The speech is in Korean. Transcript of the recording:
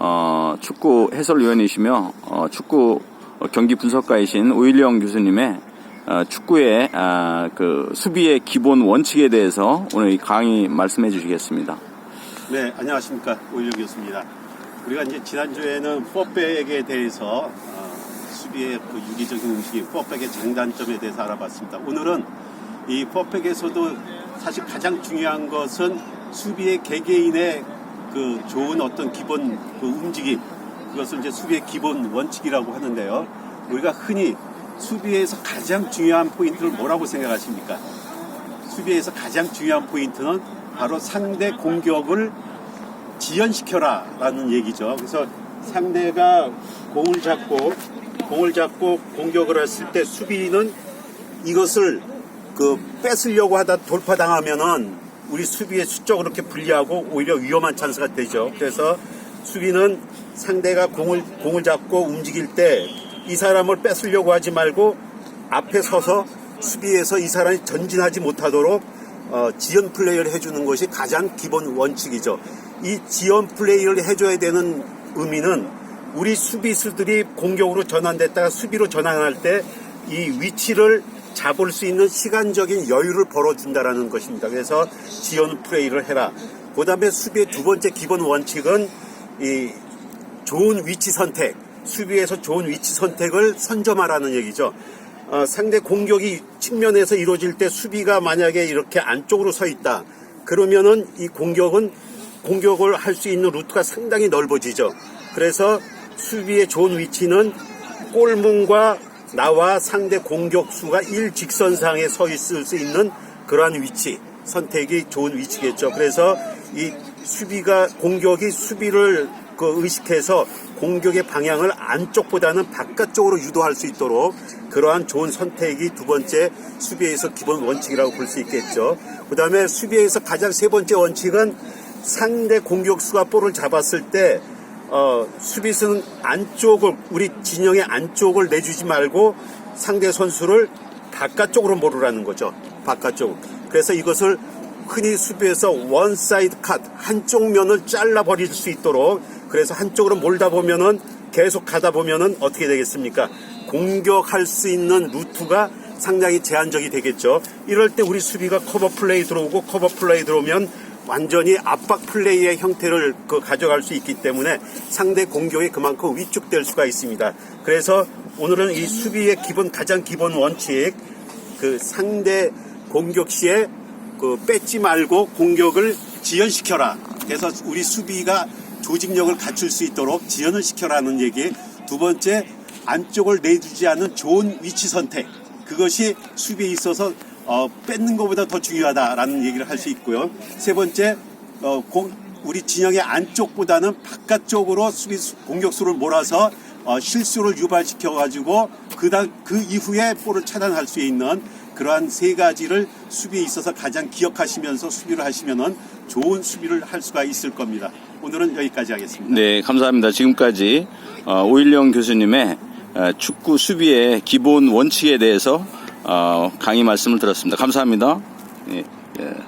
어, 축구 해설위원이시며 어, 축구 경기 분석가이신 오일영 교수님의 어, 축구의 아, 그 수비의 기본 원칙에 대해서 오늘 이 강의 말씀해 주시겠습니다. 네, 안녕하십니까. 오일영 교수입니다. 우리가 이제 지난주에는 포백에 대해서 어, 수비의 그 유기적인 움직임, 포백의 장단점에 대해서 알아봤습니다. 오늘은 이 포백에서도 사실 가장 중요한 것은 수비의 개개인의 그 좋은 어떤 기본 그 움직임, 그것을 이제 수비의 기본 원칙이라고 하는데요. 우리가 흔히 수비에서 가장 중요한 포인트를 뭐라고 생각하십니까? 수비에서 가장 중요한 포인트는 바로 상대 공격을 지연시켜라 라는 얘기죠. 그래서 상대가 공을 잡고 공을 잡고 공격을 했을 때 수비는 이것을 그 뺏으려고 하다 돌파당하면은 우리 수비의 수적으로 이렇게 불리하고 오히려 위험한 찬스가 되죠. 그래서 수비는 상대가 공을 공을 잡고 움직일 때 이 사람을 뺏으려고 하지 말고 앞에 서서 수비에서 이 사람이 전진하지 못하도록 어, 지연 플레이를 해주는 것이 가장 기본 원칙이죠. 이 지연 플레이를 해줘야 되는 의미는 우리 수비수들이 공격으로 전환됐다가 수비로 전환할 때 이 위치를 잡을 수 있는 시간적인 여유를 벌어준다라는 것입니다. 그래서 지연 플레이를 해라. 그 다음에 수비의 두 번째 기본 원칙은 이 좋은 위치 선택, 수비에서 좋은 위치 선택을 선점하라는 얘기죠. 어, 상대 공격이 측면에서 이루어질 때 수비가 만약에 이렇게 안쪽으로 서 있다. 그러면은 이 공격은 공격을 할 수 있는 루트가 상당히 넓어지죠. 그래서 수비의 좋은 위치는 골문과 나와 상대 공격수가 일직선상에 서 있을 수 있는 그러한 위치 선택이 좋은 위치겠죠. 그래서 이 수비가 공격이 수비를 그 의식해서 공격의 방향을 안쪽보다는 바깥쪽으로 유도할 수 있도록 그러한 좋은 선택이 두 번째 수비에서 기본 원칙이라고 볼 수 있겠죠. 그 다음에 수비에서 가장 세 번째 원칙은 상대 공격수가 볼을 잡았을 때 어, 수비수는 안쪽을 우리 진영의 안쪽을 내주지 말고 상대 선수를 바깥쪽으로 몰으라는 거죠. 바깥쪽. 그래서 이것을 흔히 수비에서 원 사이드 컷 한쪽 면을 잘라 버릴 수 있도록 그래서 한쪽으로 몰다 보면은 계속 가다 보면은 어떻게 되겠습니까? 공격할 수 있는 루트가 상당히 제한적이 되겠죠. 이럴 때 우리 수비가 커버 플레이 들어오고 커버 플레이 들어오면 완전히 압박 플레이의 형태를 그 가져갈 수 있기 때문에 상대 공격이 그만큼 위축될 수가 있습니다. 그래서 오늘은 이 수비의 기본 가장 기본 원칙 그 상대 공격 시에 그 뺏지 말고 공격을 지연시켜라. 그래서 우리 수비가 조직력을 갖출 수 있도록 지연을 시켜라는 얘기. 두 번째 안쪽을 내주지 않는 좋은 위치 선택. 그것이 수비에 있어서 어, 뺏는 것보다 더 중요하다라는 얘기를 할 수 있고요. 세 번째 어, 공- 우리 진영의 안쪽보다는 바깥쪽으로 수비 공격수를 몰아서 어, 실수를 유발시켜 가지고 그다 그 이후에 볼을 차단할 수 있는 그러한 세 가지를 수비에 있어서 가장 기억하시면서 수비를 하시면은 좋은 수비를 할 수가 있을 겁니다. 오늘은 여기까지 하겠습니다. 네, 감사합니다. 지금까지 어, 오일영 교수님의 어, 축구 수비의 기본 원칙에 대해서 어, 강의 말씀을 들었습니다. 감사합니다. 예, 예.